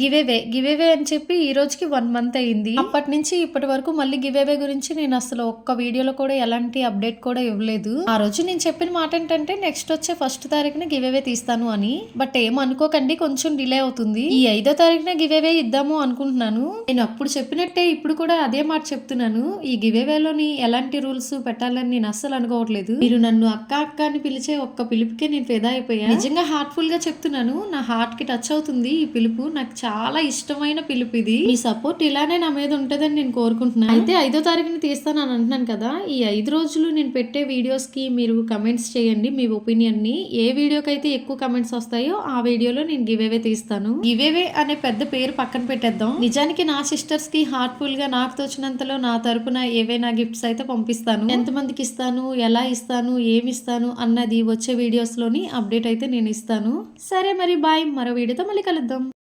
Giveaway giveaway అని చెప్పి ఈ రోజుకి వన్ మంత్ అయింది. అప్పటి నుంచి ఇప్పటి వరకు మళ్ళీ గివేవే గురించి నేను అసలు ఒక్క వీడియోలో కూడా ఎలాంటి అప్డేట్ కూడా ఇవ్వలేదు. ఆ రోజు నేను చెప్పిన మాట ఏంటంటే నెక్స్ట్ వచ్చే ఫస్ట్ తారీఖున గివేవే తీస్తాను అని. బట్ ఏమనుకోకండి అనుకోకండి కొంచెం డిలే అవుతుంది. ఈ ఐదో తారీఖున గివేవే ఇద్దాము అనుకుంటున్నాను. నేను అప్పుడు చెప్పినట్టే ఇప్పుడు కూడా అదే మాట చెప్తున్నాను. ఈ గివేవేలోని ఎలాంటి రూల్స్ పెట్టాలని నేను అస్సలు అనుకోవట్లేదు. మీరు నన్ను అక్క అక్క అని పిలిచే ఒక్క పిలుపుకే నేను ఫిదా అయిపోయా? నిజంగా హార్ట్ఫుల్గా చెప్తున్నాను. నా హార్ట్కి టచ్ అవుతుంది ఈ పిలుపు. నాకు చాలా ఇష్టమైన పిలుపు ఇది. మీ సపోర్ట్ ఇలానే నా మీద ఉంటదని నేను కోరుకుంటున్నాను అయితే ఐదో తారీఖుని తీస్తాను అని అంటున్నాను కదా. ఈ ఐదు రోజులు నేను పెట్టే వీడియోస్కి మీరు కమెంట్స్ చేయండి మీ ఒపీనియన్ని ఏ వీడియోకి అయితే ఎక్కువ కమెంట్స్ వస్తాయో ఆ వీడియోలో నేను గివేవే తీస్తాను. గివేవే అనే పెద్ద పేరు పక్కన పెట్టేద్దాం. నిజానికి నా సిస్టర్స్కి గా నాకు తోచినంతలో నా తరపున ఏవైనా గిఫ్ట్స్ అయితే పంపిస్తాను. ఎంత మందికి ఇస్తాను? ఎలా ఇస్తాను? ఏమి ఇస్తాను? అన్నది వచ్చే వీడియోస్లోని అప్డేట్ అయితే నేను ఇస్తాను. సరే మరి బాయ్. మరో వీడియోతో మళ్ళీ కలుద్దాం.